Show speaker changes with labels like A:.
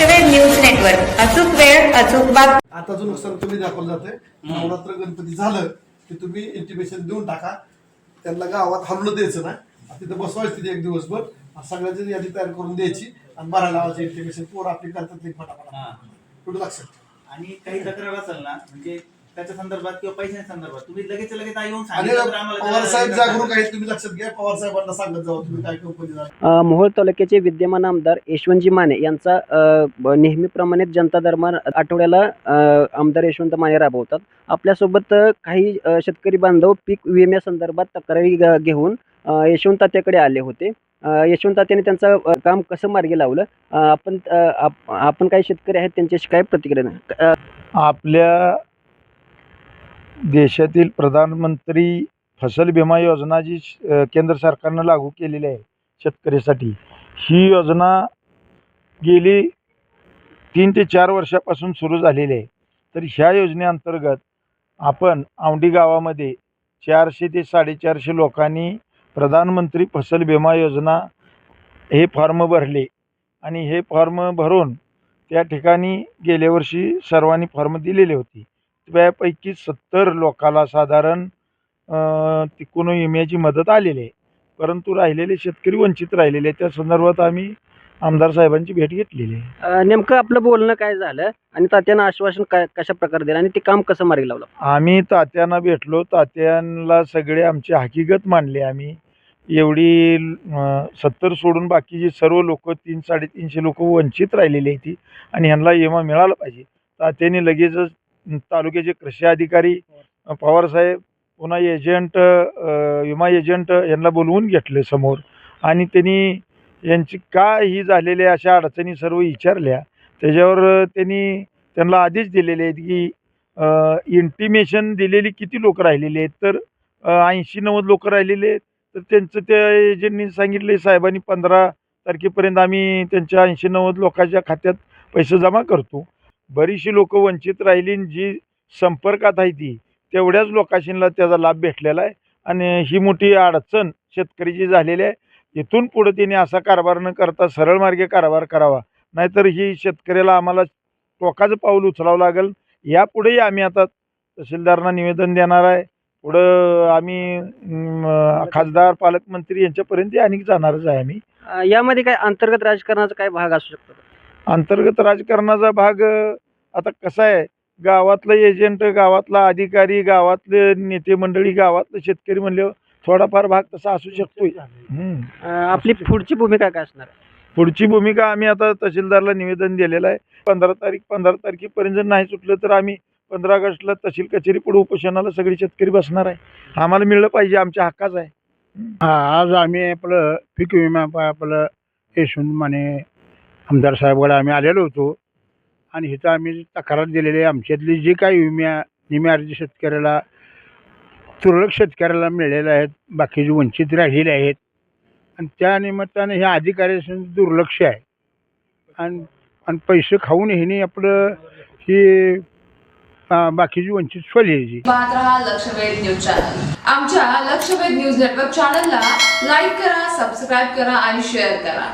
A: Network. अचूक वेळ अचूक बात
B: आता जो नुकसान तुम्ही दाखवलं जाते नवरात्र गणपती झालं की तुम्ही इंटिमेशन देऊन टाका. त्यांना गावात हल्लं द्यायचं नाही तिथं बसवायचं तिथे एक दिवसभर. सगळ्याची यादी तयार करून द्यायची आणि बारा लावायची इंटिमेशन पोर आपली करतात ते फटाफट.
C: हा.
B: कुठं लक्षात
C: आणि काही तक्रार असेल ना म्हणजे त्याच्या संदर्भात किंवा पैशांच्या संदर्भात. तुम्ही लगेच लगेच येऊन
B: आणि
C: सांगितलं तर आम्हाला
B: पवार साहेब
C: त्याला-
B: जागरूक आहेत तुम्ही लक्षात घ्या. पवार साहेबांना सांगत जाऊ तुम्ही काय कंपनी
D: अ, मोहोळ तालुक्याचे विद्यमान आमदार यशवंतजी माने यांचा अ, ब- नेहमीप्रमाणे जनता दरबार आठवड्याला अ, आमदार यशवंत माने राबवतात. आपल्यासोबत अ, काही अ, शेतकरी बांधव पीक विम्यासंदर्भात तक्रारी ग- घेऊन अ, यशवंत तात्याकडे आले होते. अ, यशवंत तात्याने त्यांचं अ, काम कसं मार्गी लावलं? अ, आपण अ, आप- आपण काही शेतकरी आहेत त्यांच्याशी काय प्रतिक्रिया
E: आपल्या देशातील प्रधानमंत्री फसल विमा योजना जी केंद्र सरकारनं लागू केलेली आहे शेतकऱ्यासाठी ही योजना गेली तीन ते चार वर्षापासून सुरू झालेली आहे. तर ह्या योजनेअंतर्गत आपण आवडी गावामध्ये चारशे ते साडेचारशे लोकांनी प्रधानमंत्री फसल विमा योजना हे फॉर्म भरले आणि हे फॉर्म भरून त्या ठिकाणी गेल्या वर्षी सर्वांनी फॉर्म दिलेले होते. त्यापैकी सत्तर लोकाला साधारण अ, तिकडून विम्याची मदत आलेली आहे. परंतु राहिलेले शेतकरी वंचित राहिलेले. त्या संदर्भात आम्ही आमदार साहेबांची भेट घेतलेली आहे.
D: नेमकं आपलं बोलणं काय झालं आणि तात्यानं आश्वासन काय कशा प्रकारे दिलं आणि ते काम कसं मार्गी लावलं?
E: आम्ही तात्यांना भेटलो. तात्यांना सगळे आमची हकीकत मांडली आम्ही. एवढी अ, सत्तर सोडून बाकीची सर्व लोक तीन साडेतीनशे लोक वंचित राहिलेली आहेत ती आणि ह्यांना विमा मिळाला पाहिजे. तात्यांनी लगेचच तालुक्याचे कृषी अधिकारी अ, पवारसाहेब पुन्हा एजंट विमा एजंट यांना बोलवून घेतले समोर. आणि त्यांनी यांची का ही झालेल्या अशा अडचणी सर्व विचारल्या. त्याच्यावर त्यांनी त्यांना आदेश दिलेले आहेत की इंटिमेशन दिलेली किती लोक राहिलेले आहेत? तर ऐंशी नव्वद लोक राहिलेले आहेत. तर त्यांचं त्या एजंटनी सांगितले साहेबांनी पंधरा तारखेपर्यंत आम्ही त्यांच्या ऐंशी नव्वद लोकांच्या खात्यात पैसे जमा करतो. बरीचशी लोक वंचित राहिली जी संपर्कात आहे ती तेवढ्याच लोकांशीला त्याचा लाभ भेटलेला आहे. आणि ही मोठी अडचण शेतकरीची झालेली आहे. इथून पुढे तिने असा कारभार न करता सरळ मार्गे कारभार करावा. नाहीतर ही शेतकऱ्याला आम्हाला टोकाचं पाऊल उचलावं लागेल. यापुढेही आम्ही आता तहसीलदारांना निवेदन देणार आहे. पुढं आम्ही खासदार पालकमंत्री यांच्यापर्यंत अनेक जाणारच आहे आम्ही.
D: यामध्ये काय अंतर्गत राजकारणाचा काय भाग असू शकतो?
E: अंतर्गत राजकारणाचा भाग आता कसा आहे? गावातलं एजंट गावातला अधिकारी गावातले नेते मंडळी गावातलं शेतकरी म्हणल्यावर थोडाफार भाग तसा असू शकतोय.
D: आपली पुढची भूमिका काय असणार? आहे?
E: पुढची भूमिका आम्ही आता तहसीलदारला निवेदन दिलेलं आहे. पंधरा तारीख पंधरा तारखेपर्यंत जर नाही सुटलं तर आम्ही पंधरा ऑगस्टला तहसील कचेरी पुढे उपोषणाला सगळे शेतकरी बसणार आहे. आम्हाला मिळलं पाहिजे आमच्या हक्काचं आहे.
F: हा आज आम्ही आपलं पीक विमा आपलं यशवंत माने आमदार साहेबकडे आम्ही आलेलो होतो. आणि हिथं आम्ही तक्रार दिलेली आहे. आमच्यातली जी काही विम्या निम्या अर्ज शेतकऱ्याला तुरळक शेतकऱ्याला मिळालेले आहेत बाकीचे वंचित राहिलेले आहेत. आणि त्या निमित्ताने ह्या अधिकाऱ्याचं दुर्लक्ष आहे. आणि आणि पैसे खाऊन हिने आपलं ही बाकीची वंचित सोडली
G: पाहत लक्षवेध न्यूज चॅनल. आमच्या लक्षवेध न्यूज नेटवर्क चॅनलला लाईक करा सबस्क्राईब करा आणि शेअर करा.